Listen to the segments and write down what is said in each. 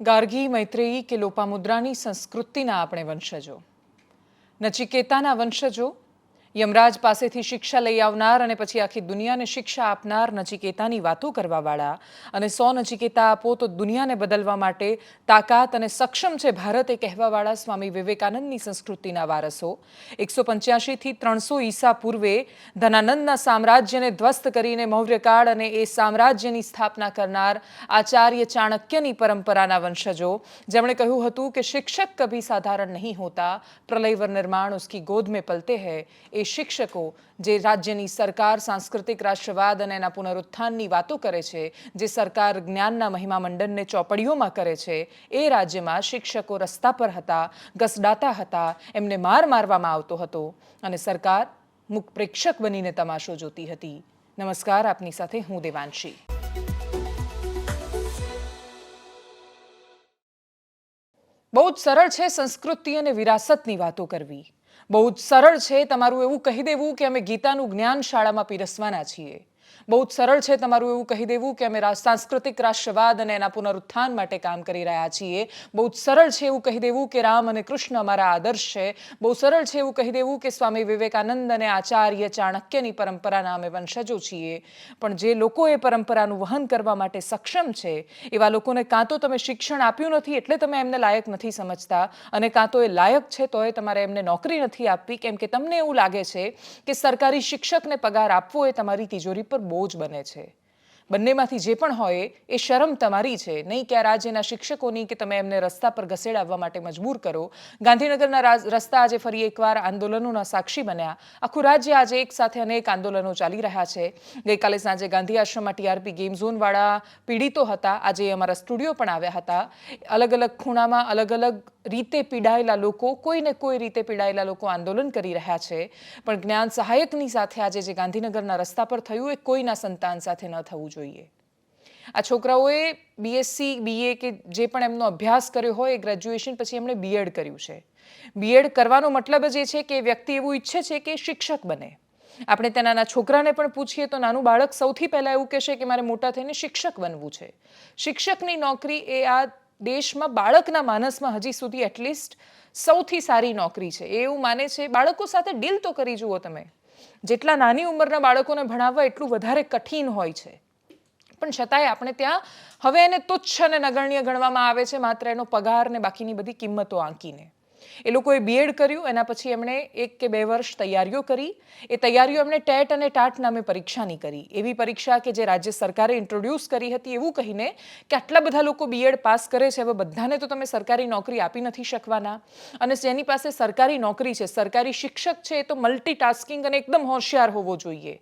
ગાર્ગી મૈત્રેયી કે લોપામુદ્રાની સંસ્કૃતિના આપણે વંશજો? નચિકેતાના વંશજો યમરાજ પાસેથી શિક્ષા લઈ આવનાર અને પછી આખી દુનિયાને શિક્ષા આપનાર નચિકેતાની વાતો કરવાવાળા. અને સો નચિકેતા આપો તો દુનિયાને બદલવા માટે તાકાત અને સક્ષમ છે ભારત એ કહેવાવાળા સ્વામી વિવેકાનંદની સંસ્કૃતિના વારસો. એકસો પંચ્યાસીથી ત્રણસો ઈસા પૂર્વે ધનાનંદના સામ્રાજ્યને ધ્વસ્ત કરીને મૌર્યકાળ અને એ સામ્રાજ્યની સ્થાપના કરનાર આચાર્ય ચાણક્યની પરંપરાના વંશજો. જેમણે કહ્યું હતું કે શિક્ષક કભી સાધારણ નહીં હોતા, પ્રલયવર નિર્માણ ઉસકી ગોદ में પલતે हैं એ શિક્ષકો જે રાજ્યની સરકાર, સાંસ્કૃતિક રાષ્ટ્રવાદ અને એના પુનરુત્થાનની વાતો કરે છે, જે સરકાર જ્ઞાનના મહિમા મંડનને ચોપડીઓમાં કરે છે, એ રાજ્યમાં શિક્ષકો રસ્તા પર હતા ગસડાતા હતા, એમને માર મારવામાં આવતો હતો અને સરકાર મુક પ્રેક્ષક બનીને તમાશો જોતી હતી. નમસ્કાર, આપની સાથે હું દેવાંશી. બહુ જ સરળ છે સંસ્કૃતિ અને વિરાસતની વાતો કરવી. બહુ જ સરળ છે તમારું એવું કહી દેવું કે અમે ગીતાનું જ્ઞાન શાળામાં પીરસવાના છીએ. બહુ જ સરળ છે તમારું એવું કહી દેવું કે અમે સાંસ્કૃતિક રાષ્ટ્રવાદ અને એના પુનરુત્થાન માટે કામ કરી રહ્યા છીએ. બહુ જ સરળ છે એવું કહી દેવું કે રામ અને કૃષ્ણ અમારા આદર્શ છે. બહુ સરળ છે એવું કહી દેવું કે સ્વામી વિવેકાનંદ અને આચાર્ય ચાણક્યની પરંપરાના અમે વંશજો છીએ. પણ જે લોકો એ પરંપરાનું વહન કરવા માટે સક્ષમ છે, એવા લોકોને કાં તો તમે શિક્ષણ આપ્યું નથી એટલે તમે એમને લાયક નથી સમજતા. અને કાં તો એ લાયક છે તોય તમારે એમને નોકરી નથી આપવી. કેમ કે તમને એવું લાગે છે કે સરકારી શિક્ષકને પગાર આપવો એ તમારી તિજોરી પર બોજ બને છે. બંનેમાંથી જે પણ હોય, એ શરમ તમારી છે. નહીં કે આ રાજ્યના શિક્ષકોની કે તમે એમને રસ્તા પર ઘસેડાવવા માટે મજબૂર કરો. ગાંધીનગરના રસ્તા આજે ફરી એકવાર આંદોલનોના સાક્ષી બન્યા. આખું રાજ્ય આજે એક સાથે અનેક આંદોલનો ચાલી રહ્યા છે. ગઈકાલે સાંજે ગાંધી આશ્રમમાં ટીઆરપી ગેમ ઝોનવાળા પીડિતો હતા. આજે અમારા સ્ટુડિયો પણ આવ્યા હતા. અલગ અલગ ખૂણામાં અલગ અલગ રીતે પીડાયેલા લોકો કોઈને કોઈ રીતે પીડાયેલા લોકો આંદોલન કરી રહ્યા છે. પણ જ્ઞાન સહાયકની સાથે આજે જે ગાંધીનગરના રસ્તા પર થયું, એ કોઈના સંતાન સાથે ન થવું જોઈએ. આ છોકરાઓએ બીએસસી બીએ કે જે પણ એમનો અભ્યાસ કર્યો હોય એ ગ્રેજ્યુએશન પછી એમણે બીએડ કર્યું છે. બીએડ કરવાનો મતલબ જ એ છે કે વ્યક્તિ એવું ઈચ્છે છે કે શિક્ષક બને. આપણે ત્યાં નાના છોકરાને પણ પૂછીએ તો નાનું બાળક સૌથી પહેલાં એવું કહેશે કે મારે મોટા થઈને શિક્ષક બનવું છે. શિક્ષકની નોકરી એ આ દેશમાં બાળકના માનસમાં હજી સુધી એટલીસ્ટ સૌથી સારી નોકરી છે. એ એવું માને છે, બાળકો સાથે ડીલ તો કરી જુઓ તમે. જેટલા નાની ઉંમરના બાળકોને ભણાવવા એટલું વધારે કઠિન હોય છે. પણ છતાંય આપણે ત્યાં હવે એને તુચ્છ અને નગણ્ય ગણવામાં આવે છે, માત્ર એનો પગાર ને બાકીની બધી કિંમતો આંકીને. એ લોકોએ બીએડ કર્યું, એના પછી એમણે એક કે બે વર્ષ તૈયારીઓ કરી. એ તૈયારીઓ એમણે ટેટ અને ટાટ નામે પરીક્ષાની કરી. એવી પરીક્ષા કે જે રાજ્ય સરકારે ઇન્ટ્રોડ્યુસ કરી હતી એવું કહીને કે આટલા બધા લોકો બીએડ પાસ કરે છે, હવે બધાને તો તમે સરકારી નોકરી આપી નથી શકવાના. અને જેની પાસે સરકારી નોકરી છે, સરકારી શિક્ષક છે, એ તો મલ્ટીટાસ્કિંગ અને એકદમ હોશિયાર હોવો જોઈએ.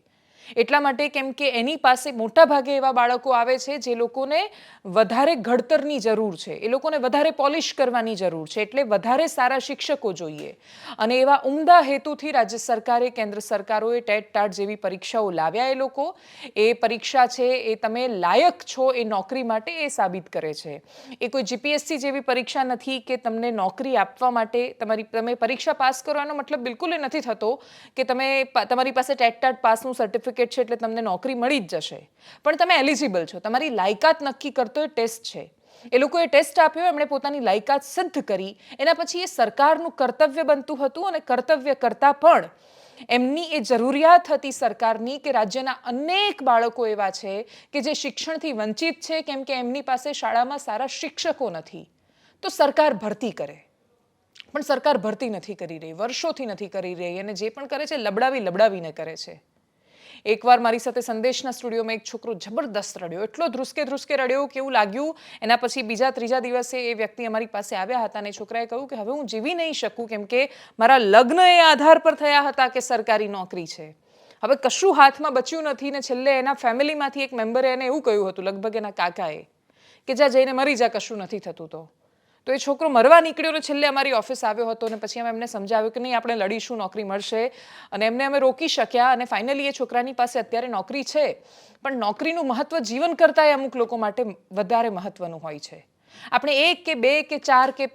એટલા માટે કેમ કે એની પાસે મોટા ભાગે એવા બાળકો આવે છે જે લોકોને વધારે ઘડતરની જરૂર છે. એ લોકોને વધારે પોલિશ કરવાની જરૂર છે. એટલે વધારે સારા શિક્ષકો જોઈએ. અને એવા ઉમદા હેતુથી રાજ્ય સરકારે, કેન્દ્ર સરકારોએ ટેટ ટાટ જેવી પરીક્ષાઓ લાવ્યા એ લોકો. એ પરીક્ષા છે એ તમે લાયક છો એ નોકરી માટે એ સાબિત કરે છે. એ કોઈ જીપીએસસી જેવી પરીક્ષા નથી કે તમને નોકરી આપવા માટે તમારી, તમે પરીક્ષા પાસ કરવાનો મતલબ બિલકુલ એ નથી થતો કે તમે તમારી પાસે ટેટ ટાટ પાસનું સર્ટિફિકેટ છે એટલે તમને નોકરી મળી જ જશે. પણ તમે એલિજિબલ છો. તમારી લાયકાત નક્કી કરતો એ ટેસ્ટ છે. એ લોકોએ ટેસ્ટ આપ્યો, એમણે પોતાની લાયકાત સિદ્ધ કરી. એના પછી એ સરકારનું કર્તવ્ય બનતું હતું અને કર્તવ્ય કરતાં પણ એમની એ જરૂરિયાત હતી સરકારની કે રાજ્યના અનેક બાળકો એવા છે કે જે શિક્ષણથી વંચિત છે, કેમ કે એમની પાસે શાળામાં સારા શિક્ષકો નથી. તો સરકાર ભરતી કરે. પણ સરકાર ભરતી નથી કરી રહી, વર્ષોથી નથી કરી રહી અને જે પણ કરે છે, લબડાવી લબડાવીને કરે છે. એકવાર મારી સાથે સંદેશના સ્ટુડિયોમાં એક છોકરો જબરદસ્ત રડ્યો. એટલો ધ્રુસકે ધ્રુસકે રડ્યો કે એવું લાગ્યું, એના પછી બીજા ત્રીજા દિવસે એ વ્યક્તિ અમારી પાસે આવ્યા હતા અને છોકરાએ કહ્યું કે હવે હું જીવી નહીં શકું કેમ કે મારા લગ્ન એ આધાર પર થયા હતા કે સરકારી નોકરી છે. હવે કશું હાથમાં બચ્યું નથી ને છેલ્લે એના ફેમિલીમાંથી એક મેમ્બરે એને એવું કહ્યું હતું, લગભગ એના કાકાએ, કે જા જઈને મરી જા, કશું નથી થતું તો. તો એ છોકરો મરવા નીકળ્યો ને છેલ્લે અમારી ઓફિસ આવ્યો હતો અને પછી અમે એમને સમજાવ્યું કે નહીં, આપણે લડીશું, નોકરી મળશે. અને એમને અમે રોકી શક્યા અને ફાઇનલી એ છોકરાની પાસે અત્યારે નોકરી છે. પણ નોકરીનું મહત્વ જીવન કરતાં અમુક લોકો માટે વધારે મહત્વનું હોય છે. આપણે એક કે બે કે ચાર કે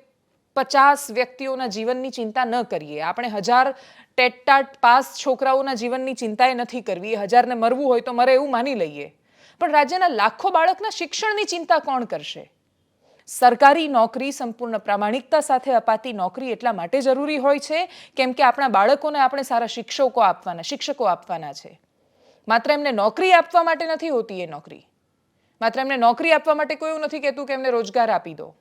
પચાસ વ્યક્તિઓના જીવનની ચિંતા ન કરીએ. આપણે હજાર ટેટટાટ પાસ છોકરાઓના જીવનની ચિંતાએ નથી કરવી. હજારને મરવું હોય તો મરે એવું માની લઈએ. પણ રાજ્યના લાખો બાળકના શિક્ષણની ચિંતા કોણ કરશે? સરકારી નોકરી સંપૂર્ણ પ્રામાણિકતા સાથે અપાતી નોકરી એટલા માટે જરૂરી હોય છે, કેમ કે આપણા બાળકોને આપણે સારા શિક્ષકો આપવાના શિક્ષકો આપવાના છે. માત્ર એમને નોકરી આપવા માટે નથી હોતી એ નોકરી. માત્ર એમને નોકરી આપવા માટે કોઈ એવું નથી કહેતું કે એમને રોજગાર આપી દો.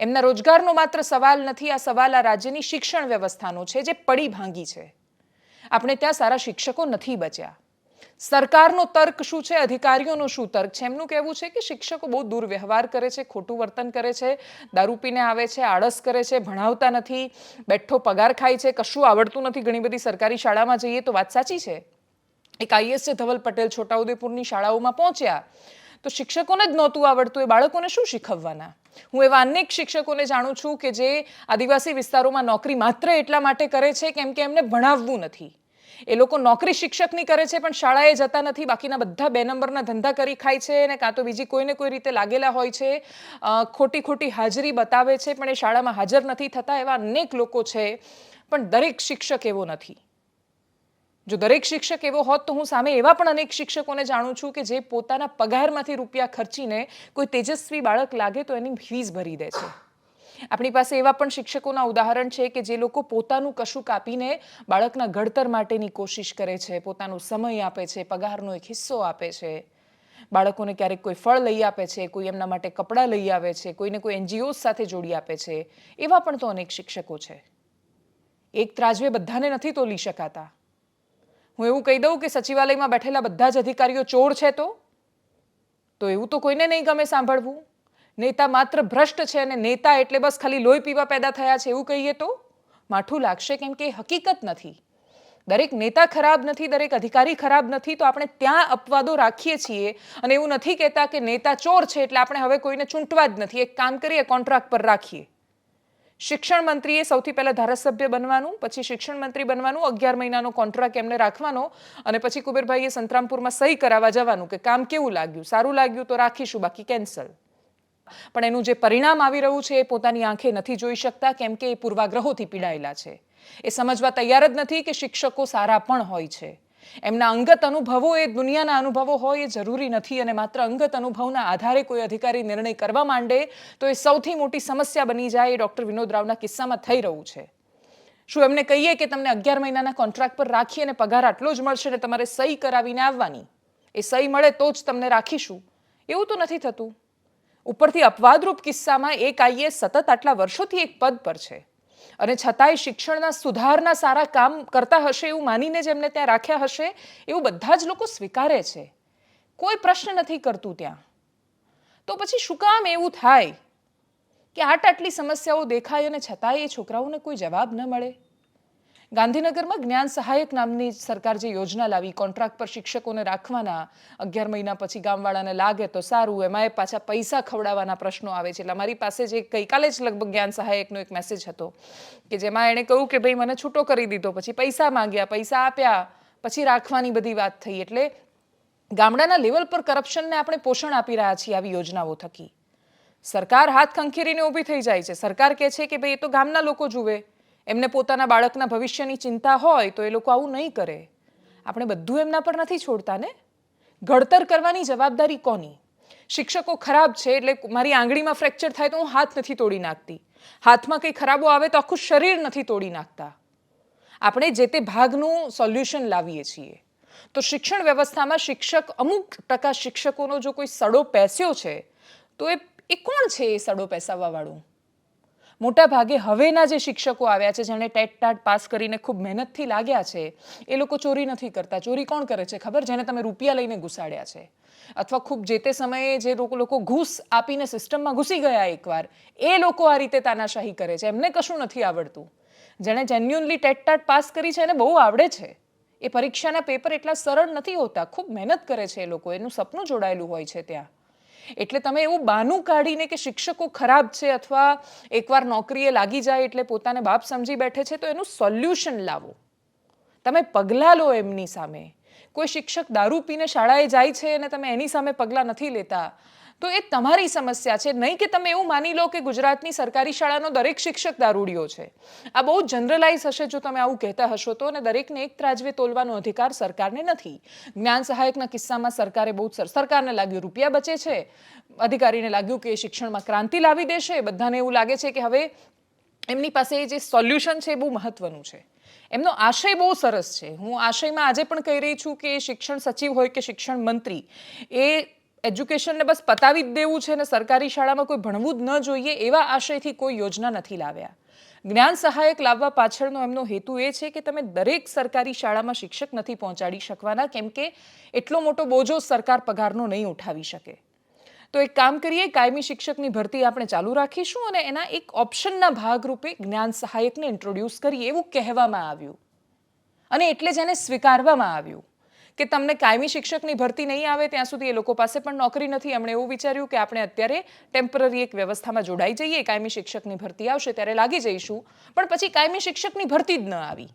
એમના રોજગારનો માત્ર સવાલ નથી, આ સવાલ આ રાજ્યની શિક્ષણ વ્યવસ્થાનો છે, જે પડી ભાંગી છે. આપણે ત્યાં સારા શિક્ષકો નથી બચ્યા. સરકારનો તર્ક શું છે? અધિકારીઓનો શું તર્ક છે? એમનું કહેવું છે કે શિક્ષકો બહુ દુર્વ્યવહાર કરે છે, ખોટું વર્તન કરે છે, દારૂ પીને આવે છે, આળસ કરે છે, ભણાવતા નથી, બેઠો પગાર ખાય છે, કશું આવડતું નથી. ઘણી બધી સરકારી શાળામાં જઈએ તો વાત સાચી છે. એક આઈએસ છે ધવલ પટેલ છોટાઉદેપુરની શાળાઓમાં પહોંચ્યા. તો શિક્ષકોને જ નહોતું આવડતું, એ બાળકોને શું શીખવવાના? હું એવા અનેક શિક્ષકોને જાણું છું કે જે આદિવાસી વિસ્તારોમાં નોકરી માત્ર એટલા માટે કરે છે કેમ કે એમને ભણાવવું નથી. એ લોકો નોકરી શિક્ષકની કરે છે, પણ શાળાએ જતા નથી. બાકીના બધા બે નંબરના ધંધા કરી ખાય છે અને કાં તો બીજી કોઈને કોઈ રીતે લાગેલા હોય છે. ખોટી ખોટી હાજરી બતાવે છે, પણ એ શાળામાં હાજર નથી થતા એવા અનેક લોકો છે, પણ દરેક શિક્ષક એવો નથી. જો દરેક શિક્ષક એવો હોત તો હું સામે એવા પણ અનેક શિક્ષકોને જાણું છું કે જે પોતાના પગારમાંથી રૂપિયા ખર્ચીને કોઈ તેજસ્વી બાળક લાગે તો એની ફીસ ભરી દે છે. આપણી પાસે એવા પણ શિક્ષકોના ઉદાહરણ છે કે જે લોકો પોતાનું કશું કાપીને બાળકના ઘડતર માટેની કોશિશ કરે છે, પોતાનો સમય આપે છે, પગારનો એક હિસ્સો આપે છે. બાળકોને ક્યારેક કોઈ ફળ લઈ આપે છે, કોઈ એમના માટે કપડાં લઈ આવે છે, કોઈને કોઈ એનજીઓ સાથે જોડી આપે છે. એવા પણ તો અનેક શિક્ષકો છે. એક ત્રાજવે બધાને નથી તોલી શકાતા. હું એવું કહી દઉં કે સચિવાલયમાં બેઠેલા બધા જ અધિકારીઓ ચોર છે તો? તો એવું તો કોઈને નહીં ગમે સાંભળવું. નેતા માત્ર ભ્રષ્ટ છે અને નેતા એટલે બસ ખાલી લોહી પીવા પેદા થયા છે એવું કહીએ તો? માઠું લાગશે કેમ કે હકીકત નથી. દરેક નેતા ખરાબ નથી, દરેક અધિકારી ખરાબ નથી, તો આપણે ત્યાં અપવાદો રાખીએ છીએ. અને એવું નથી કહેતા કે નેતા ચોર છે એટલે આપણે હવે કોઈને ચૂંટવા જ નથી. એક કામ કરીએ, કોન્ટ્રાક્ટ પર રાખીએ. શિક્ષણ મંત્રીએ સૌથી પહેલા ધારાસભ્ય બનવાનું, પછી શિક્ષણ મંત્રી બનવાનું, અગિયાર મહિનાનો કોન્ટ્રાક્ટ એમને રાખવાનો અને પછી કુબેરભાઈએ સંતરામપુરમાં સહી કરાવવા જવાનું કે કામ કેવું લાગ્યું? સારું લાગ્યું તો રાખીશું, બાકી કેન્સલ. પણ એનું જે પરિણામ આવી રહ્યું છે એ પોતાની આંખે નથી જોઈ શકતા, કેમ કે એ પૂર્વાગ્રહોથી પીડાયેલા છે. એ સમજવા તૈયાર જ નથી કે શિક્ષકો સારા પણ હોય છે. એમના અંગત અનુભવો એ દુનિયાના અનુભવો હોય એ જરૂરી નથી અને માત્ર અંગત અનુભવના આધારે કોઈ અધિકારી નિર્ણય કરવા માંડે તો એ સૌથી મોટી સમસ્યા બની જાય એ ડૉક્ટર વિનોદ રાવના કિસ્સામાં થઈ રહ્યું છે. શું એમને કહીએ કે તમને અગિયાર મહિનાના કોન્ટ્રાક્ટ પર રાખી અને પગાર આટલો જ મળશે ને તમારે સહી કરાવીને આવવાની? એ સહી મળે તો જ તમને રાખીશું. એવું તો નથી થતું. ઉપરથી અપવાદરૂપ કિસ્સામાં એક આઈએસ સતત આટલા વર્ષોથી એક પદ પર છે. અને છતાંય શિક્ષણના સુધારના સારા કામ કરતા હશે એવું માનીને જ એમને ત્યાં રાખ્યા હશે, એવું બધા જ લોકો સ્વીકારે છે. કોઈ પ્રશ્ન નથી કરતું ત્યાં. તો પછી શું કામ એવું થાય? કે આટ આટલી સમસ્યાઓ દેખાય અને છતાંય એ છોકરાઓને કોઈ જવાબ ન મળે? ગાંધીનગરમાં જ્ઞાન સહાયક નામની સરકાર જે યોજના લાવી, કોન્ટ્રાક્ટ પર શિક્ષકોને રાખવાના અગિયાર મહિના પછી ગામવાળાને લાગે તો સારું એમાં એ પાછા પૈસા ખવડાવવાના પ્રશ્નો આવે છે. એટલે અમારી પાસે જે ગઈકાલે જ લગભગ જ્ઞાન સહાયકનો એક મેસેજ હતો કે જેમાં એણે કહ્યું કે, ભાઈ, મને છૂટો કરી દીધો, પછી પૈસા માંગ્યા, પૈસા આપ્યા, પછી રાખવાની બધી વાત થઈ. એટલે ગામડાના લેવલ પર કરપ્શનને આપણે પોષણ આપી રહ્યા છીએ આવી યોજનાઓ થકી. સરકાર હાથ ખંખેરીને ઊભી થઈ જાય છે. સરકાર કહે છે કે, ભાઈ, એ તો ગામના લોકો જુએ એમને પોતાના બાળકના ભવિષ્યની ચિંતા હોય તો એ લોકો આવું નહીં કરે. આપણે બધું એમના પર નથી છોડતા ને? ઘડતર કરવાની જવાબદારી કોની? શિક્ષકો ખરાબ છે એટલે મારી આંગળીમાં ફ્રેક્ચર થાય તો હું હાથ નથી તોડી નાખતી. હાથમાં કંઈ ખરાબો આવે તો આખું શરીર નથી તોડી નાખતા. આપણે જે તે ભાગનું સોલ્યુશન લાવીએ છીએ. તો શિક્ષણ વ્યવસ્થામાં શિક્ષક, અમુક ટકા શિક્ષકોનો જો કોઈ સડો પેસ્યો છે, તો એ એ કોણ છે એ સડો પેસાવવાવાળું? મોટા ભાગે હવેના જે શિક્ષકો આવ્યા છે, જેણે ટેટ ટાટ પાસ કરીને ખૂબ મહેનતથી લાગ્યા છે, એ લોકો ચોરી નથી કરતા. ચોરી કોણ કરે છે ખબર? જેને તમે રૂપિયા લઈને ઘુસાડ્યા છે. અથવા ખૂબ જે તે સમયે જે લોકો ઘૂસ આપીને સિસ્ટમમાં ઘૂસી ગયા એકવાર, એ લોકો આ રીતે તાનાશાહી કરે છે. એમને કશું નથી આવડતું. જેણે જેન્યુનલી ટેટ ટાટ પાસ કરી છે, એને બહુ આવડે છે. એ પરીક્ષાના પેપર એટલા સરળ નથી હોતા. ખૂબ મહેનત કરે છે એ લોકો. એનું સપનું જોડાયેલું હોય છે ત્યાં. એટલે તમે એવું બાનું કાઢીને કે શિક્ષકો ખરાબ છે અથવા એકવાર નોકરીએ લાગી જાય એટલે પોતાને બાપ સમજી બેઠે છે, તો એનું સોલ્યુશન લાવો. તમે પગલાં લો એમની સામે. કોઈ શિક્ષક દારૂ પીને શાળાએ જાય છે અને તમે એની સામે પગલાં નથી લેતા તો એ તમારી સમસ્યા છે. નહીં કે તમે એવું માની લો કે ગુજરાતની સરકારી શાળાનો દરેક શિક્ષક દારૂડિયો છે. આ બહુ જનરલાઇઝ હશે જો તમે આવું કહેતા હશો તો અને દરેકને એક ત્રાજવે તોલવાનો અધિકાર સરકારને નથી. જ્ઞાન સહાયકના કિસ્સામાં સરકારે બહુ સરકારને લાગ્યું રૂપિયા બચે છે. અધિકારીને લાગ્યું કે એ શિક્ષણમાં ક્રાંતિ લાવી દેશે. બધાને એવું લાગે છે કે હવે એમની પાસે જે સોલ્યુશન છે એ બહુ મહત્વનું છે. એમનો આશય બહુ સરસ છે. હું આશયમાં આજે પણ કહી રહી છું કે શિક્ષણ સચિવ હોય કે શિક્ષણ મંત્રી, એ એજ્યુકેશનને બસ પતાવી જ દેવું છે અને સરકારી શાળામાં કોઈ ભણવું જ ન જોઈએ એવા આશયથી કોઈ યોજના નથી લાવ્યા. જ્ઞાન સહાયક લાવવા પાછળનો એમનો હેતુ એ છે કે તમે દરેક સરકારી શાળામાં શિક્ષક નથી પહોંચાડી શકવાના, કેમ કે એટલો મોટો બોજો સરકાર પગારનો નહીં ઉઠાવી શકે. તો એક કામ કરીએ, કાયમી શિક્ષકની ભરતી આપણે ચાલુ રાખીશું અને એના એક ઓપ્શનના ભાગરૂપે જ્ઞાન સહાયકને ઇન્ટ્રોડ્યુસ કરીએ એવું કહેવામાં આવ્યું. અને એટલે જ એને સ્વીકારવામાં આવ્યું. કે તમને કાયમી શિક્ષકની ભરતી નહીં આવે, ત્યાં સુધી એ લોકો પાસે પણ નોકરી નથી. એમણે એવું વિચાર્યું કે આપણે અત્યારે ટેમ્પરરી એક વ્યવસ્થામાં જોડાઈ જઈએ, કાયમી શિક્ષકની ભરતી આવશે ત્યારે લાગી જઈશું. પણ પછી કાયમી શિક્ષકની ભરતી જ ન આવી.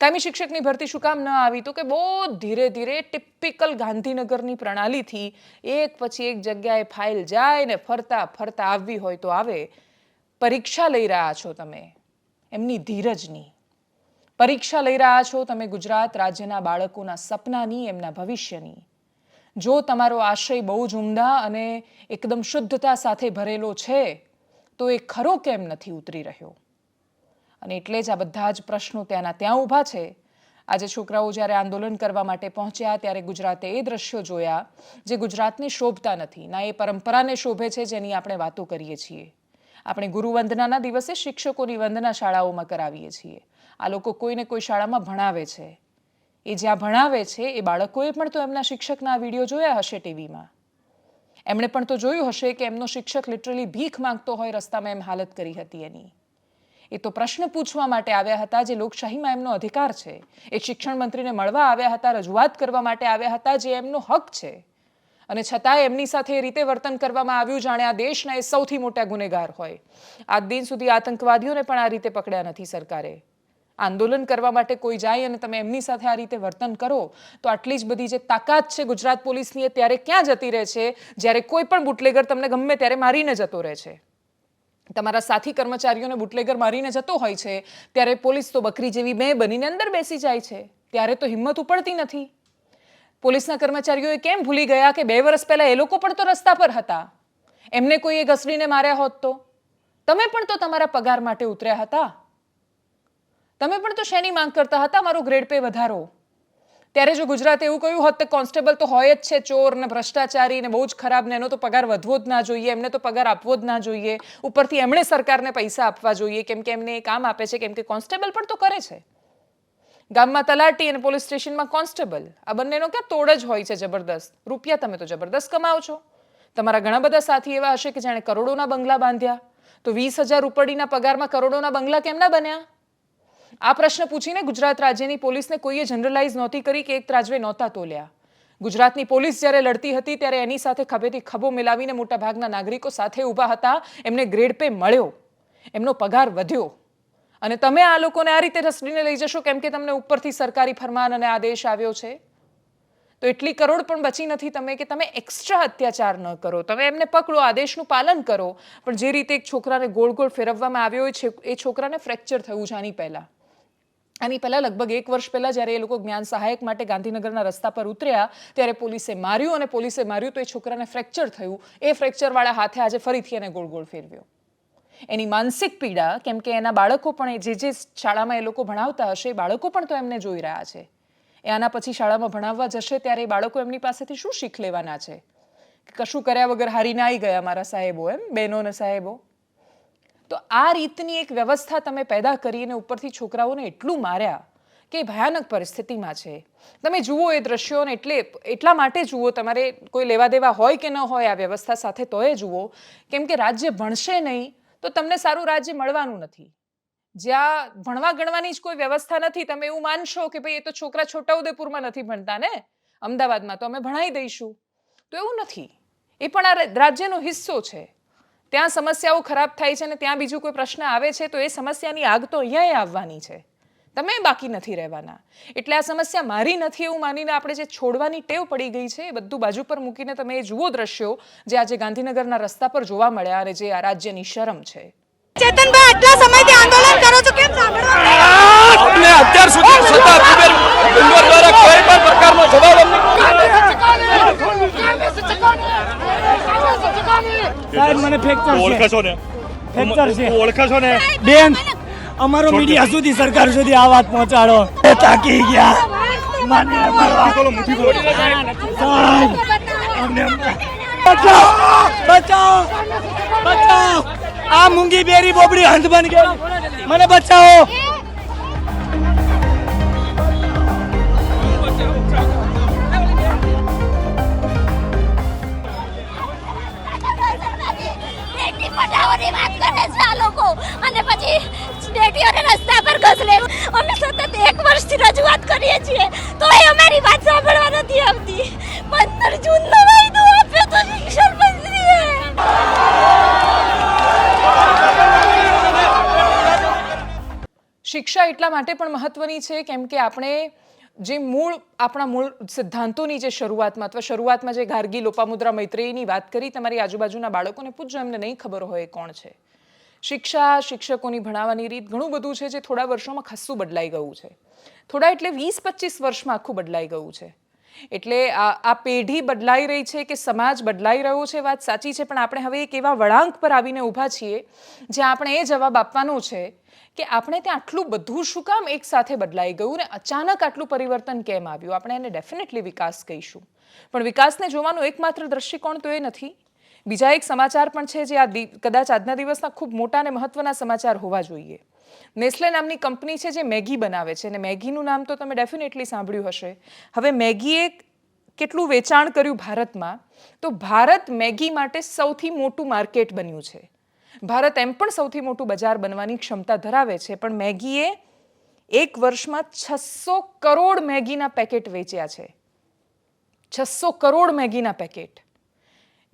કાયમી શિક્ષકની ભરતી શું કામ ન આવી? તો કે બહુ ધીરે ધીરે ટિપિકલ ગાંધીનગરની પ્રણાલીથી એક પછી એક જગ્યાએ ફાઇલ જાય ને ફરતા ફરતા આવવી હોય તો આવે. પરીક્ષા લઈ રહ્યા છો તમે. એમની ધીરજની. પરીક્ષા લઈ રહ્યા છો તમે ગુજરાત રાજ્યના બાળકોના સપનાની, એમના ભવિષ્યની. જો તમારો આશય બહુ જ ઉમદા અને એકદમ શુદ્ધતા સાથે ભરેલો છે, તો એ ખરો કેમ નથી ઉતરી રહ્યો? અને એટલે જ આ બધા જ પ્રશ્નો ત્યાંના ત્યાં ઊભા છે. આજે છોકરાઓ જ્યારે આંદોલન કરવા માટે પહોંચ્યા, ત્યારે ગુજરાતે એ દ્રશ્યો જોયા જે ગુજરાતને શોભતા નથી. ના, એ પરંપરાને શોભે છે જેની આપણે વાતો કરીએ છીએ. આપણે ગુરુવંદનાના દિવસે શિક્ષકોની વંદના શાળાઓમાં કરાવીએ છીએ. આ લોકો કોઈને કોઈ શાળામાં ભણાવે છે. એ જ્યાં ભણાવે છે, એ બાળકોએ પણ તો એમના શિક્ષકના વીડિયો જોયા હશે ટીવીમાં. એમણે પણ તો જોયું હશે કે એમનો શિક્ષક લિટરલી ભીખ માંગતો હોય રસ્તામાં એમ હાલત કરી હતી એની. એ તો પ્રશ્ન પૂછવા માટે આવ્યા હતા જે લોકશાહીમાં એમનો અધિકાર છે. એ શિક્ષણ મંત્રીને મળવા આવ્યા હતા, રજૂઆત કરવા માટે આવ્યા હતા જે એમનો હક છે. અને છતાંય એમની સાથે એ રીતે વર્તન કરવામાં આવ્યું જાણે આ દેશના એ સૌથી મોટા ગુનેગાર હોય. આજ દિન સુધી આતંકવાદીઓને પણ આ રીતે પકડ્યા નથી સરકારે. આંદોલન કરવા માટે કોઈ જાય અને તમે એમની સાથે આ રીતે વર્તન કરો, તો આટલી જ બધી જે તાકાત છે ગુજરાત પોલીસની એ ત્યારે ક્યાં જતી રહે છે? જ્યારે કોઈ પણ બુટલેગર તમને ગમે ત્યારે મારીને જતો રહે છે. તમારા સાથી કર્મચારીઓને બુટલેગર મારીને જતો હોય છે, ત્યારે પોલીસ તો બકરી જેવી મેં બનીને અંદર બેસી જાય છે. ત્યારે તો હિંમત ઉપડતી નથી. પોલીસના કર્મચારીઓએ કેમ ભૂલી ગયા કે બે વર્ષ પહેલાં એ લોકો પણ તો રસ્તા પર હતા? એમને કોઈએ ઘસડીને માર્યા હોત તો? તમે પણ તો તમારા પગાર માટે ઉતર્યા હતા? તમે પણ તો શેની માંગ કરતા હતા? મારો ગ્રેડ પે વધારો. ત્યારે જો ગુજરાતે એવું કહ્યું હોત, તો કોન્સ્ટેબલ તો હોય જ છે, ચોર ને ભ્રષ્ટાચારી ને બહુ જ ખરાબ ને એનો તો પગાર વધવો જ ના જોઈએ, એમને તો પગાર આપવો જ ના જોઈએ. ઉપરથી એમણે સરકારને પૈસા આપવા જોઈએ, કેમ કે એમને એ કામ આપે છે, કેમ કે કોન્સ્ટેબલ પણ તો કરે છે. ગામમાં તલાટી અને પોલીસ સ્ટેશનમાં કોન્સ્ટેબલ આ બંનેનો ક્યાં તોડ જ હોય છે જબરદસ્ત. રૂપિયા તમે તો જબરદસ્ત કમાઓ છો. તમારા ઘણા બધા સાથી એવા હશે કે જેણે કરોડોના બંગલા બાંધ્યા. તો વીસ હજાર રૂપડીના પગારમાં કરોડોના બંગલા કેમના બન્યા? આ પ્રશ્ન પૂછીને ગુજરાત રાજ્યની પોલીસને કોઈએ જનરલાઇઝ નહોતી કરી કે એક ત્રાજવે નહોતા તોલ્યા. ગુજરાતની પોલીસ જ્યારે લડતી હતી ત્યારે એની સાથે ખભેથી ખભો મિલાવીને મોટાભાગના નાગરિકો સાથે ઊભા હતા. એમને ગ્રેડ પે મળ્યો. એમનો પગાર વધ્યો. અને તમે આ લોકોને આ રીતે રસડીને લઈ જશો કેમ કે તમને ઉપરથી સરકારી ફરમાન અને આદેશ આવ્યો છે? તો એટલી કરોડ પણ બચી નથી તમે કે તમે એક્સ્ટ્રા અત્યાચાર ન કરો. તમે એમને પકડો, આદેશનું પાલન કરો. પણ જે રીતે એક છોકરાને ગોળ ગોળ ફેરવવામાં આવ્યો છે, એ છોકરાને ફ્રેક્ચર થયું છે આની પહેલાં. આની પહેલાં લગભગ એક વર્ષ પહેલાં જ્યારે એ લોકો જ્ઞાન સહાયક માટે ગાંધીનગરના રસ્તા પર ઉતર્યા, ત્યારે પોલીસે માર્યું અને પોલીસે માર્યું તો એ છોકરાને ફ્રેક્ચર થયું. એ ફ્રેક્ચરવાળા હાથે આજે ફરીથી એને ગોળ ગોળ ફેરવ્યો. એની માનસિક પીડા, કેમ કે એના બાળકો પણ એ જે જે શાળામાં એ લોકો ભણાવતા હશે, એ બાળકો પણ તો એમને જોઈ રહ્યા છે. એ આના પછી શાળામાં ભણાવવા જશે ત્યારે એ બાળકો એમની પાસેથી શું શીખ લેવાના છે? કશું કર્યા વગર હારીને આવી ગયા મારા સાહેબો એમ, બહેનો ને સાહેબો? તો આ રીતની એક વ્યવસ્થા તમે પેદા કરીને ઉપરથી છોકરાઓને એટલું માર્યા કે ભયાનક પરિસ્થિતિમાં છે. તમે જુઓ એ દ્રશ્યોને એટલે એટલા માટે જુઓ, તમારે કોઈ લેવા દેવા હોય કે ન હોય આ વ્યવસ્થા સાથે તોય જુઓ. કેમ કે રાજ્ય ભણશે નહીં, તો તમને સારું રાજ્ય મળવાનું નથી. જ્યાં ભણવા ગણવાની જ કોઈ વ્યવસ્થા નથી, તમે એવું માનશો કે ભાઈ એ તો છોકરા છોટાઉદેપુરમાં નથી ભણતા ને? અમદાવાદમાં તો અમે ભણાવી દઈશું. તો એવું નથી. એ પણ આ રાજ્યનો હિસ્સો છે. ત્યાં સમસ્યાઓ ખરાબ થાય છે અને ત્યાં બીજું કોઈ પ્રશ્ન આવે છે તો એ સમસ્યાની આગ તો અહીંયા આવવાની છે તમે બાકી નથી રહેવાના એટલે આ સમસ્યા મારી નથી એવું માનીને આપણે જે છોડવાની ટેવ પડી ગઈ છે એ બધું બાજુ પર મૂકીને તમે એ જુઓ દ્રશ્યો જે આજે ગાંધીનગરના રસ્તા પર જોવા મળ્યા અને જે આ રાજ્યની શરમ છે ચેતનભાઈ આટલા સમયથી આંદોલન કરો છો કેમ સાંભળવા અત્યાર સુધી સત્તા દ્વારા કોઈ પણ પ્રકારનો જવાબ સાહેબ મને ફ્રેક્ચર છે ઓળખે છો ને ફ્રેક્ચર છે છો ને બેન અમારો મીડિયા સુધી સરકાર સુધી આ વાત પહોંચાડો એ તાકી ગયા મને બોલો મુઠ્ઠી બોલો સાહેબ અમને બચાવો બચાવો બચાવો આ મૂંગી બેરી બોબડી હંધ બન ગઈ મને બચાવો અને પછી બેટીઓને રસ્તા પર ઘસલે. અમે સતત એક વર્ષથી રજૂઆત કરીએ છીએ. તો એ અમારી વાત સાંભળવા નથી આવતી. પંદર જૂનનો વાયદો આપ્યો તો શિક્ષણ શિક્ષા એટલા માટે પણ મહત્વની છે કેમ કે આપણે જે મૂળ, આપણા મૂળ સિદ્ધાંતોની જે શરૂઆતમાં અથવા શરૂઆતમાં જે ગાર્ગી લોપામુદ્રા મૈત્રેયની વાત કરી, તમારી આજુબાજુના બાળકોને પૂછજો, એમને નહીં ખબર હોય કોણ છે. શિક્ષા, શિક્ષકોની ભણાવવાની રીત ઘણું બધું છે જે થોડા વર્ષોમાં ખાસ્સું બદલાઈ ગયું છે. થોડા એટલે વીસ, પચીસ વર્ષમાં આખું બદલાઈ ગયું છે. એટલે આ આ પેઢી બદલાઈ રહી છે કે સમાજ બદલાઈ રહ્યો છે, વાત સાચી છે, પણ આપણે હવે એક એવા વળાંક પર આવીને ઊભા છીએ, જ્યાં આપણે એ જવાબ આપવાનો છે કે આપણે ત્યાં આટલું બધું શું કામ એકસાથે બદલાઈ ગયું ને અચાનક આટલું પરિવર્તન કેમ આવ્યું? આપણે એને ડેફિનેટલી વિકાસ કહીશું. પણ વિકાસને જોવાનું એકમાત્ર દ્રષ્ટિકોણ તો એ નથી. બીજા એક સમાચાર પણ છે જે આ કદાચ આજના દિવસના ખૂબ મોટા અને મહત્વના સમાચાર હોવા જોઈએ. નેસ્લે નામની કંપની છે જે મેગી બનાવે છે અને મેગીનું નામ તો તમે ડેફિનેટલી સાંભળ્યું હશે. હવે મેગીએ કેટલું વેચાણ કર્યું ભારતમાં? તો ભારત મેગી માટે સૌથી મોટું માર્કેટ બન્યું છે. ભારત એમ પણ સૌથી મોટું બજાર બનવાની ક્ષમતા ધરાવે છે, પણ મેગીએ એક વર્ષમાં છસો કરોડ મેગીના પેકેટ વેચ્યા છે. છસો કરોડ મેગીના પેકેટ.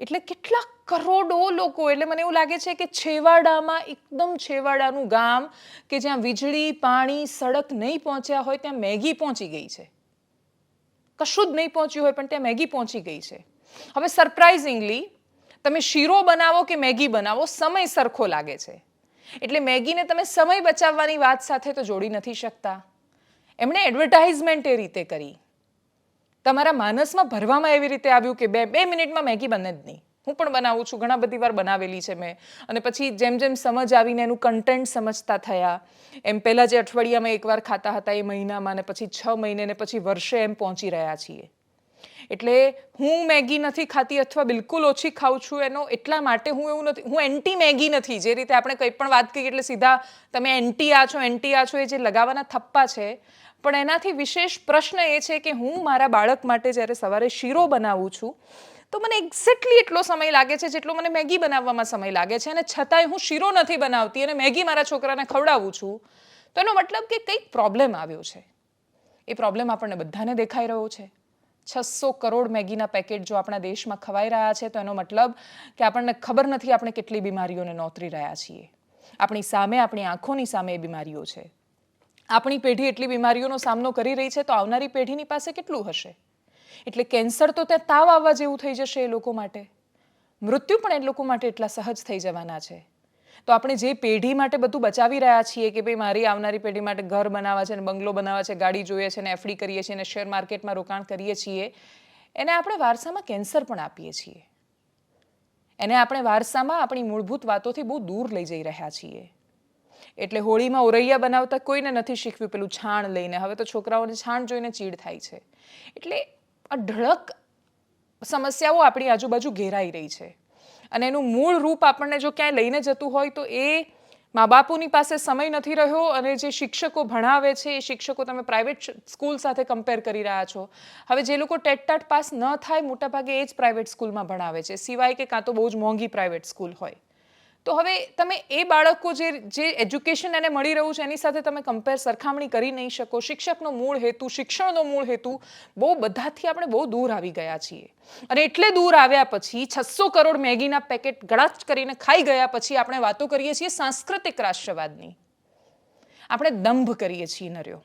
એટલે કેટલા કરોડો લોકો, એટલે મને એવું લાગે છે કે છેવાડામાં એકદમ છેવાડાનું ગામ કે જ્યાં વીજળી, પાણી, સડક નહીં પહોંચ્યા હોય, ત્યાં મેગી પહોંચી ગઈ છે. કશું જ નહીં પહોંચ્યું હોય, પણ ત્યાં મેગી પહોંચી ગઈ છે. હવે સરપ્રાઇઝિંગલી તમે શીરો બનાવો કે મેગી બનાવો, સમય સરખો લાગે છે. એટલે મેગીને તમે સમય બચાવવાની વાત સાથે તો જોડી નથી શકતા. એમણે એડવર્ટાઇઝમેન્ટ એ રીતે કરી. તમારા માનસમાં ભરવામાં એવી રીતે આવ્યું કે બે બે મિનિટમાં મેગી બને જ નહીં. હું પણ બનાવું છું. ઘણા બધી વાર બનાવેલી છે મેં. અને પછી જેમ જેમ સમજ આવીને એનું કન્ટેન્ટ સમજતા થયા, એમ પહેલાં જે અઠવાડિયામાં એકવાર ખાતા હતા એ મહિનામાં ને પછી છ મહિને ને પછી વર્ષે એમ પહોંચી રહ્યા છીએ. એટલે હું મેગી નથી ખાતી અથવા બિલકુલ ઓછી ખાઉં છું એનો એટલા માટે હું એવું નથી હું એન્ટી મેગી નથી. જે રીતે આપણે કંઈ પણ વાત કરીએ એટલે સીધા તમે એન્ટી આ છો એન્ટી આ છો એ જે લગાવવાના થપ્પા છે પણ એનાથી વિશેષ પ્રશ્ન એ છે કે હું મારા બાળક માટે જ્યારે સવારે શીરો બનાવું છું, તો મને એક્ઝેક્ટલી એટલો સમય લાગે છે જેટલો મને મેગી બનાવવામાં સમય લાગે છે. અને છતાંય હું શીરો નથી બનાવતી અને મેગી મારા છોકરાને ખવડાવું છું, તો એનો મતલબ કે કંઈક પ્રોબ્લેમ આવ્યો છે. એ પ્રોબ્લેમ આપણને બધાને દેખાઈ રહ્યો છે. છસો કરોડ મેગીના પેકેટ જો આપણા દેશમાં ખવાઈ રહ્યા છે, તો એનો મતલબ કે આપણને ખબર નથી આપણે કેટલી બીમારીઓને નોતરી રહ્યા છીએ. આપણી સામે, આપણી આંખોની સામે એ બીમારીઓ છે. આપણી પેઢી એટલી બીમારીઓનો સામનો કરી રહી છે, તો આવનારી પેઢીની પાસે કેટલું હશે? એટલે કેન્સર તો ત્યાં તાવ આવવા જેવું થઈ જશે એ લોકો માટે. મૃત્યુ પણ એ લોકો માટે એટલા સહજ થઈ જવાના છે. તો આપણે જે પેઢી માટે બધું બચાવી રહ્યા છીએ કે ભાઈ મારી આવનારી પેઢી માટે ઘર બનાવવા છે ને બંગલો બનાવવા છે, ગાડી જોઈએ છે ને એફડી કરીએ છીએ ને શેર માર્કેટમાં રોકાણ કરીએ છીએ, એને આપણે વારસામાં કેન્સર પણ આપીએ છીએ. એને આપણે વારસામાં આપણી મૂળભૂત વાતોથી બહુ દૂર લઈ જઈ રહ્યા છીએ. એટલે હોળીમાં ઓરૈયા બનાવતા કોઈને નથી શીખવ્યું પેલું છાણ લઈને. હવે તો છોકરાઓને છાણ જોઈને ચીડ થાય છે. એટલે અઢળક સમસ્યાઓ આપણી આજુબાજુ ઘેરાઈ રહી છે. અને એનું મૂળ રૂપ આપણને જો ક્યાંય લઈને જતું હોય તો એ મા બાપુની પાસે સમય નથી રહ્યો અને જે શિક્ષકો ભણાવે છે, એ શિક્ષકો તમે પ્રાઇવેટ સ્કૂલ સાથે કમ્પેર કરી રહ્યા છો. હવે જે લોકો ટેટટાટ પાસ ન થાય, મોટાભાગે એ જ પ્રાઇવેટ સ્કૂલમાં ભણાવે છે. સિવાય કે કાં તો બહુ જ મોંઘી પ્રાઇવેટ સ્કૂલ હોય. તો હવે તમે એ બાળકો જે જે એજ્યુકેશન એને મળી રહ્યું છે, એની સાથે તમે કમ્પેર સરખામણી કરી નહીં શકો. શિક્ષકનો મૂળ હેતુ, શિક્ષણનો મૂળ હેતુ બહુ બધાથી આપણે બહુ દૂર આવી ગયા છીએ. અને એટલે દૂર આવ્યા પછી છસો કરોડ મેગીના પેકેટ ગળાચ કરીને ખાઈ ગયા પછી આપણે વાતો કરીએ છીએ સાંસ્કૃતિક રાષ્ટ્રવાદની. આપણે દંભ કરીએ છીએ, નર્યો.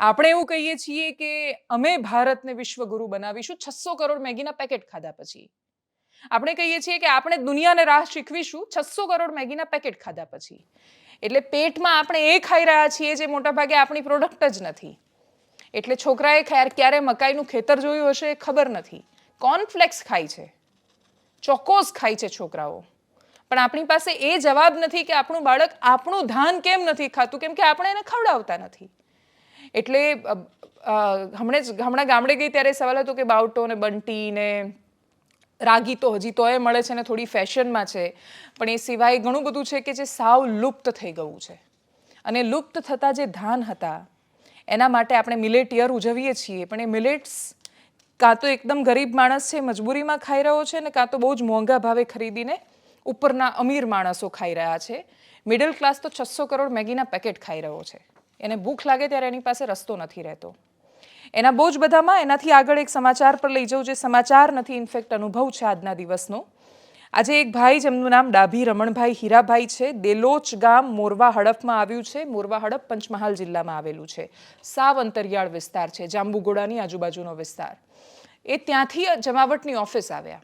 આપણે એવું કહીએ છીએ કે અમે ભારતને વિશ્વગુરુ બનાવીશું છસો કરોડ મેગીના પેકેટ ખાધા પછી. આપણે કહીએ છીએ કે આપણે દુનિયાને રાહ શીખવીશું છસો કરોડ મેગીના પેકેટ ખાધા પછી. એટલે પેટમાં આપણે એ ખાઈ રહ્યા છીએ જે મોટાભાગે આપણી પ્રોડક્ટ જ નથી. એટલે છોકરાએ ખ્યાર ક્યારે મકાઈનું ખેતર જોયું હશે એ ખબર નથી. કોર્નફ્લેક્સ ખાય છે. ચોકોસ ખાય છે છોકરાઓ. પણ આપણી પાસે એ જવાબ નથી કે આપણું બાળક આપણું ધાન કેમ નથી ખાતું, કેમ કે આપણે એને ખવડાવતા નથી. એટલે હમણે જ, હમણાં ગામડે ગઈ ત્યારે સવાલ હતો કે બાવટો ને બંટી ને રાગી તો હજી તોય મળે છે ને થોડી ફેશનમાં છે. પણ એ સિવાય ઘણું બધું છે કે જે સાવ લુપ્ત થઈ ગયું છે. અને લુપ્ત થતા જે ધાન હતા, એના માટે આપણે મિલેટ યર ઉજવીએ છીએ. પણ એ મિલેટ્સ કાં તો એકદમ ગરીબ માણસ છે, મજબૂરીમાં ખાઈ રહ્યો છે ને કાં તો બહુ જ મોંઘા ભાવે ખરીદીને ઉપરના અમીર માણસો ખાઈ રહ્યા છે. મિડલ ક્લાસ તો છસો કરોડ મેગીના પેકેટ ખાઈ રહ્યો છે. એને ભૂખ લાગે ત્યારે એની પાસે રસ્તો નથી રહેતો. એના બહુ જ બધામાં એનાથી આગળ એક સમાચાર પર લઈ જવું જે સમાચાર નથી ઇન્ફેક્ટ અનુભવ છે આજના દિવસનો. આજે એક ભાઈ જેમનું નામ ડાભી રમણભાઈ હીરાભાઈ છે, દેલોચ ગામ મોરવા હડફમાં આવ્યું છે. મોરવા હડપ પંચમહાલ જિલ્લામાં આવેલું છે. સાવ અંતરિયાળ વિસ્તાર છે જાંબુગોડાની આજુબાજુનો વિસ્તાર. એ ત્યાંથી જમાવટની ઓફિસ આવ્યા.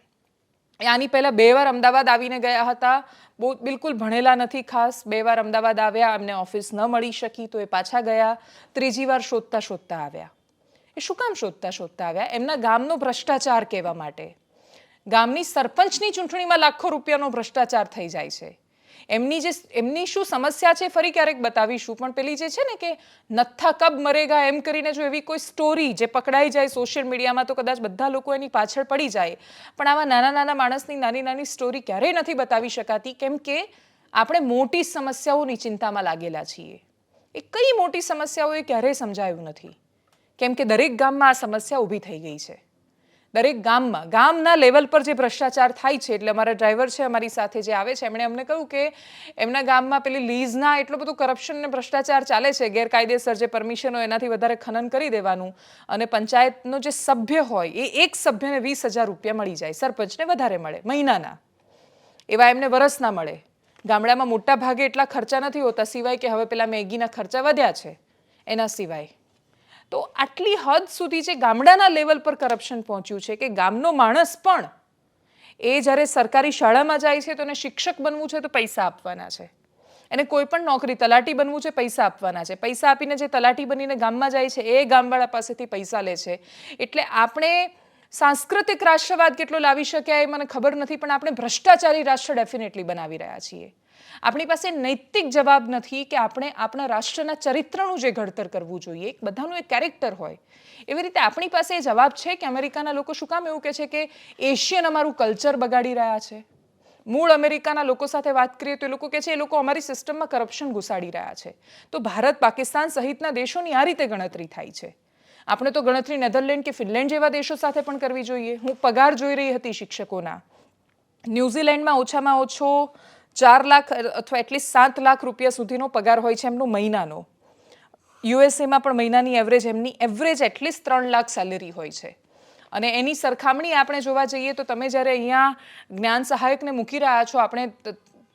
એ આની પહેલાં બે વાર અમદાવાદ આવીને ગયા હતા. બહુ બિલકુલ ભણેલા નથી ખાસ. બે વાર અમદાવાદ આવ્યા, એમને ઓફિસ ન મળી શકી તો એ પાછા ગયા. ત્રીજી વાર શોધતા શોધતા આવ્યા. એ શું કામ શોધતા શોધતા આવ્યા? એમના ગામનો ભ્રષ્ટાચાર કહેવા માટે. ગામની સરપંચની ચૂંટણીમાં લાખો રૂપિયાનો ભ્રષ્ટાચાર થઈ જાય છે. એમની જે એમની શું સમસ્યા છે ફરી ક્યારેક બતાવીશું, પણ પેલી જે છે ને કે નથ્થા કબ મરેગા એમ કરીને જો એવી કોઈ સ્ટોરી જે પકડાઈ જાય સોશિયલ મીડિયામાં તો કદાચ બધા લોકો એની પાછળ પડી જાય. પણ આવા નાના નાના માણસની નાની નાની સ્ટોરી ક્યારેય નથી બતાવી શકાતી, કેમ કે આપણે મોટી સમસ્યાઓની ચિંતામાં લાગેલા છીએ. એ કઈ મોટી સમસ્યાઓ એ ક્યારેય સમજાયું નથી. કેમ કે દરેક ગામમાં આ સમસ્યા ઊભી થઈ ગઈ છે. દરેક ગામમાં, ગામના લેવલ પર જે ભ્રષ્ટાચાર થાય છે, એટલે અમારા ડ્રાઈવર છે, અમારી સાથે જે આવે છે, એમણે અમને કહ્યું કે એમના ગામમાં પેલી લીઝના એટલો બધો કરપ્શન ને ભ્રષ્ટાચાર ચાલે છે, ગેરકાયદેસર જે પરમિશન એનાથી વધારે ખનન કરી દેવાનું અને પંચાયતનો જે સભ્ય હોય, એ એક સભ્યને વીસ હજાર રૂપિયા મળી જાય, સરપંચને વધારે મળે, મહિનાના. એવા એમને વરસના મળે. ગામડામાં મોટા ભાગે એટલા ખર્ચા નથી હોતા, સિવાય કે હવે પેલા મેગીના ખર્ચા વધ્યા છે, એના સિવાય. તો આટલી હદ સુધી જે ગામડાના લેવલ પર કરપ્શન પહોંચ્યું છે કે ગામનો માણસ પણ એ જ્યારે સરકારી શાળામાં જાય છે તો એને શિક્ષક બનવું છે તો પૈસા આપવાના છે. એને કોઈ પણ નોકરી, તલાટી બનવું છે, પૈસા આપવાના છે. પૈસા આપીને જે તલાટી બનીને ગામમાં જાય છે, એ ગામવાળા પાસેથી પૈસા લે છે. એટલે આપણે સાંસ્કૃતિક રાષ્ટ્રવાદ કેટલો લાવી શક્યા એ મને ખબર નથી, પણ આપણે ભ્રષ્ટાચારી રાષ્ટ્ર ડેફિનેટલી બનાવી રહ્યા છીએ. આપણી પાસે નૈતિક જવાબ નથી કે આપણે આપણા રાષ્ટ્રના ચરિત્રનું જે ઘડતર કરવું જોઈએ બધાનું એક કેરેક્ટર હોય, એવી રીતે આપણી પાસે એ જવાબ છે કે અમેરિકાના લોકો શું કામ એવું કહે છે કે એશિયન અમારું કલ્ચર બગાડી રહ્યા છે. મૂળ અમેરિકાના લોકો સાથે વાત કરીએ તો એ લોકો કહે છે, એ લોકો અમારી સિસ્ટમમાં કરપ્શન ઘુસાડી રહ્યા છે. તો ભારત, પાકિસ્તાન સહિતના દેશોની આ રીતે ગણતરી થાય છે. આપણે તો ગણતરી નેધરલેન્ડ કે ફિનલેન્ડ જેવા દેશો સાથે પણ કરવી જોઈએ. હું પગાર જોઈ રહી હતી શિક્ષકોના. ન્યૂઝીલેન્ડમાં ઓછામાં ઓછો ચાર લાખ અથવા એટલીસ્ટ સાત લાખ રૂપિયા સુધીનો પગાર હોય છે એમનો મહિનાનો. યુએસએમાં પણ મહિનાની એવરેજ એમની એવરેજ એટલીસ્ટ ત્રણ લાખ સેલેરી હોય છે. અને એની સરખામણી આપણે જોવા જઈએ તો તમે જ્યારે અહીંયા જ્ઞાન સહાયકને મૂકી રહ્યા છો, આપણે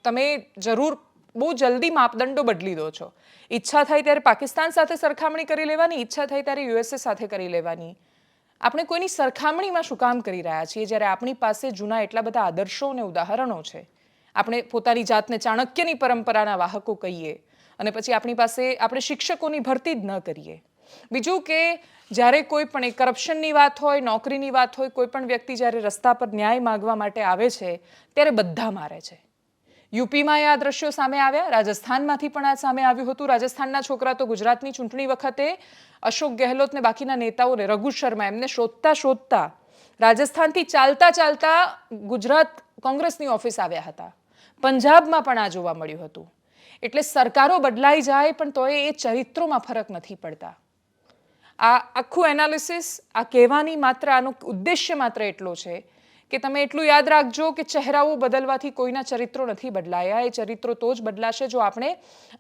તમે જરૂર બહુ જલ્દી માપદંડો બદલી દો છો. ઈચ્છા થાય ત્યારે પાકિસ્તાન સાથે સરખામણી કરી લેવાની, ઈચ્છા થાય ત્યારે યુએસએ સાથે કરી લેવાની. આપણે કોઈની સરખામણીમાં શું કામ કરી રહ્યા છીએ, જ્યારે આપણી પાસે જૂના એટલા બધા આદર્શો અને ઉદાહરણો છે? આપણે પોતાની જાતને ચાણક્યની પરંપરાના વાહકો કહીએ અને પછી આપણી પાસે આપણે શિક્ષકોની ભરતી જ ન કરીએ. બીજું કે જ્યારે કોઈ પણ એ કરપ્શનની વાત હોય, નોકરીની વાત હોય, કોઈ પણ વ્યક્તિ જ્યારે રસ્તા પર ન્યાય માગવા માટે આવે છે, ત્યારે બધા મારે છે. યુપીમાં એ આ દ્રશ્યો સામે આવ્યા, રાજસ્થાનમાંથી પણ આ સામે આવ્યું હતું. રાજસ્થાનના છોકરા તો ગુજરાતની ચૂંટણી વખતે અશોક ગેહલોત ને બાકીના નેતાઓને રઘુ શર્મા એમને શોધતા શોધતા રાજસ્થાનથી ચાલતા ચાલતા ગુજરાત કોંગ્રેસની ઓફિસ આવ્યા હતા. પંજાબમાં પણ આ જોવા મળ્યું હતું. એટલે સરકારો બદલાઈ જાય પણ તોય એ ચરિત્રોમાં ફરક નથી પડતા. આ આખું એનાલિસિસ આ કહેવાની માત્ર, આનો ઉદ્દેશ્ય માત્ર એટલો છે કે તમે એટલું યાદ રાખજો કે ચહેરાઓ બદલવાથી કોઈના ચરિત્રો નથી બદલાયા. એ ચરિત્રો તો જ બદલાશે જો આપણે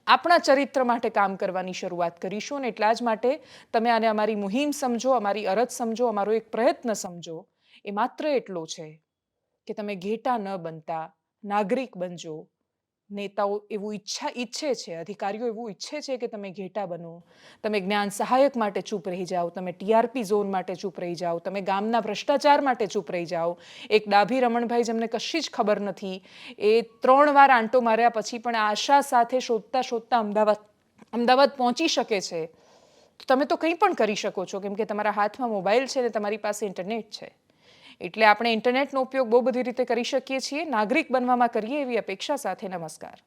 આપણા ચરિત્ર માટે કામ કરવાની શરૂઆત કરીશું અને એટલા જ માટે તમે આને અમારી મુહિમ સમજો, અમારી અરજ સમજો, અમારો એક પ્રયત્ન સમજો. એ માત્ર એટલો છે કે તમે ઘેટા ન બનતા નાગરિક બનજો. નેતાઓ એવું ઈચ્છા, ઈચ્છે છે, અધિકારીઓ એવું ઈચ્છે છે કે તમે ઘેટા બનો. તમે જ્ઞાન સહાયક માટે ચૂપ રહી જાઓ. તમે ટીઆરપી ઝોન માટે ચૂપ રહી જાઓ. તમે ગામના ભ્રષ્ટાચાર માટે ચૂપ રહી જાઓ. એક ડાભી રમણભાઈ જેમને કશી જ ખબર નથી. એ ત્રણ વાર આંટો માર્યા પછી પણ આશા સાથે શોધતા શોધતા અમદાવાદ અમદાવાદ પહોંચી શકે છે. તમે તો કંઈ પણ કરી શકો છો. કેમ કે તમારા હાથમાં મોબાઈલ છે ને તમારી પાસે ઇન્ટરનેટ છે. એટલે આપણે ઇન્ટરનેટનો ઉપયોગ બહુ બધી રીતે કરી શકીએ છીએ. નાગરિક બનવામાં કરીએ એવી અપેક્ષા સાથે નમસ્કાર.